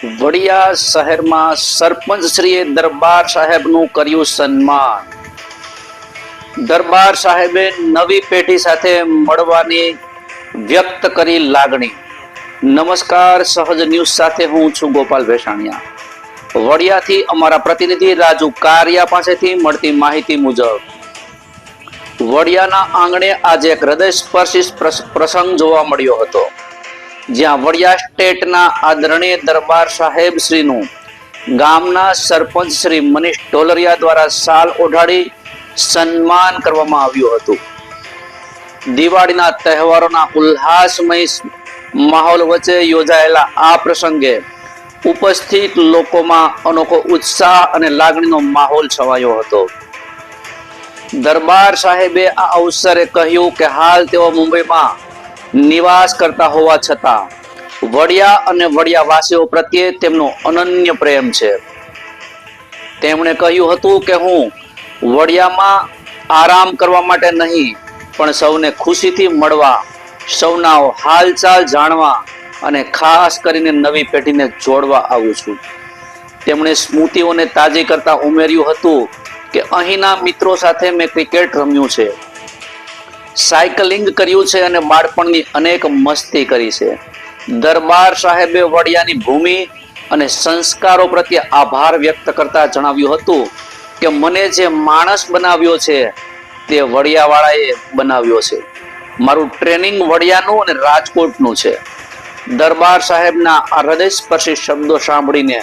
વડિયા શહેરમાં સરપંચશ્રીએ દરબાર સાહેબનું કર્યું સન્માન. દરબાર સાહેબે નવી પેઢી સાથે મળવાની વ્યક્ત કરી લાગણી. નમસ્કાર, સહજ ન્યૂઝ સાથે હું છું ગોપાલ ભેસાણિયા. વડિયાથી અમારા પ્રતિનિધિ રાજુ કારિયા પાસેથી મળતી માહિતી મુજબ, વડિયાના આંગણે આજે એક હૃદયસ્પર્શી સ્પર્શી પ્રસંગ જોવા મળ્યો હતો. જ્યાં વડિયા સ્ટેટના આદરણીય દરબાર સાહેબ શ્રીનું ગામના સરપંચ શ્રી મનીષ ટોલરિયા દ્વારા સાલ ઓઢાડી સન્માન કરવામાં આવ્યું હતું. દિવાળીના તહેવારોના ઉલ્લાસમય માહોલ વચ્ચે યોજાયેલા આ પ્રસંગે ઉપસ્થિત લોકોમાં અનોખો ઉત્સાહ અને લાગણીનો માહોલ છવાયો હતો. દરબાર સાહેબે આ અવસરે કહ્યું કે હાલ તેઓ મુંબઈમાં નિવાસ કરતા હોવા છતાં, વડિયા અને વડિયાવાસીઓ પ્રત્યે તેમનો અનન્ય પ્રેમ છે. તેમણે કહ્યું હતું કે હું વડિયામાં આરામ કરવા માટે નહીં, પણ સૌને ખુશીથી મળવા, સૌના હાલચાલ જાણવા અને ખાસ કરીને નવી પેઢીને જોડવા આવું છું. તેમણે સ્મૃતિઓને તાજી કરતા ઉમેર્યું હતું કે અહીંના મિત્રો સાથે મેં ક્રિકેટ રમ્યું છે. સાયકલિંગ કર્યું છે અને બાળપણની અનેક મસ્તી કરી છે. દરબાર સાહેબે વડિયાની ભૂમિ અને સંસ્કારો પ્રત્યે આભાર વ્યક્ત કરતા જણાવ્યું હતું કે, મને જે માણસ બનાવ્યો છે, તે વડિયાવાળાએ બનાવ્યો છે. મારું ટ્રેનિંગ વડિયાનું અને રાજકોટનું છે. દરબાર સાહેબના આ હૃદયસ્પર્શી શબ્દો સાંભળીને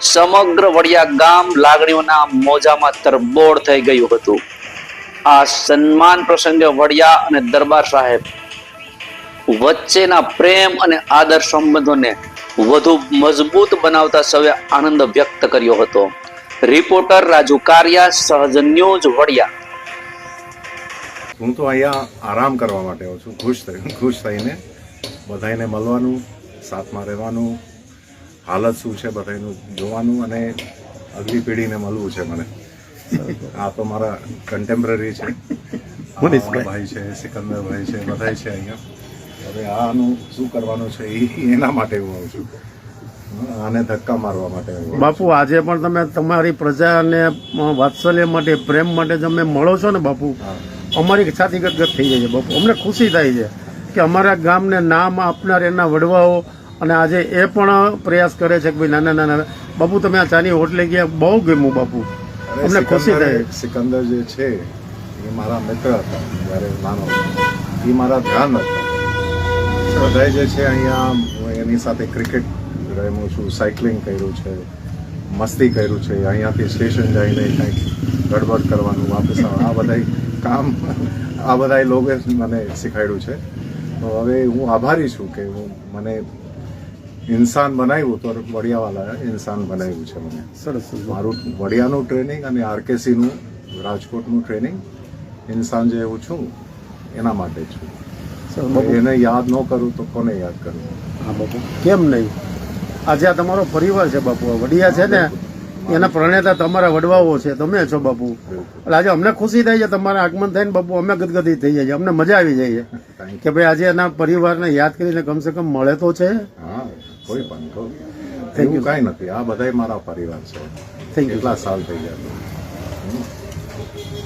સમગ્ર વડિયા ગામ લાગણીઓના મોજામાં તરબોળ થઈ ગયું હતું. આ સન્માન પ્રસંગે વડિયા અને દરબાર સાહેબ વચ્ચેના પ્રેમ અને આદર સંબંધોને વધુ મજબૂત બનાવતા સૌએ આનંદ વ્યક્ત કર્યો હતો. રિપોર્ટર રાજુ કારિયા, સહજ ન્યૂઝ, વડિયા. હું તો અહીંયા આરામ કરવા માટે આવું છું. ખુશ થઈ, ખુશ થઈને બધાને મળવાનું, સાથમાં રહેવાનું, હાલત શું છે બધાનું જોવાનું અને અગલી પેઢીને મળવું છે મને. આ તો મારા કન્ટેમ્પરરી છે. ભાઈ છે સિકંદરભાઈ છે બધા છે અહીંયા. હવે આનું શું કરવાનું છે એ એના માટે હું આવું છું. આને ધક્કા મારવા માટે. બાપુ આજે પણ તમે તમારી પ્રજાને વાત્સલ્ય માટે પ્રેમ માટે તમે મળો છો ને બાપુ? અમારી છાતી ગદગદ થઈ જાય છે બાપુ. અમને ખુશી થાય છે કે અમારા ગામને નામ આપનાર એના વડવાઓ અને આજે એ પણ પ્રયાસ કરે છે કે ભાઈ નાના નાના બાપુ તમે આ ચાની હોટલે ગયા બહુ ગમ્યું બાપુ. અમને ખુશી થાય સિકંદર જે છે એ મારા મિત્ર હતા જ્યારે નાનો. એ મારા ધ્યાન હતા બધાય જે છે અહીંયા એની સાથે ક્રિકેટ રમ્યું છું સાયકલિંગ કર્યું છે મસ્તી કર્યું છે અહીંયાથી સ્ટેશન જઈને કંઈક ગડબડ કરવાનું વાપસ. આ બધાય કામ આ બધાય લોકોએ મને શીખવાડ્યું છે તો હવે હું આભારી છું કે હું મને ઇન્સાન બનાવ્યું તો વડિયાવાલા ઇન્સાન બનાવ્યું છે મને. સરસ. મારું વડિયાનું ટ્રેનિંગ અને આરકેસીનું રાજકોટનું ટ્રેનિંગ ઇન્સાન જે હું છું એના માટે છું. એને યાદ ન કરું તો કોને યાદ કરું? હા બાપુ. કેમ નહીં? આજે આ તમારો પરિવાર છે બાપુ. વડિયા છે ને એના પ્રણેતા તમારા વડવાઓ છે. તમે છો બાપુ. એટલે આજે અમને ખુશી થાય છે તમારા આગમન થાય ને બાપુ અમે ગદગદી થઈ જાય છે અમને મજા આવી જાય છે કે ભાઈ આજે એના પરિવારને યાદ કરીને કમસે કમ મળે તો છે. હા. કોઈ પણ કહું. એવું કાંઈ નથી. આ બધા મારા પરિવાર છે. કેટલા સાલ થઈ ગયા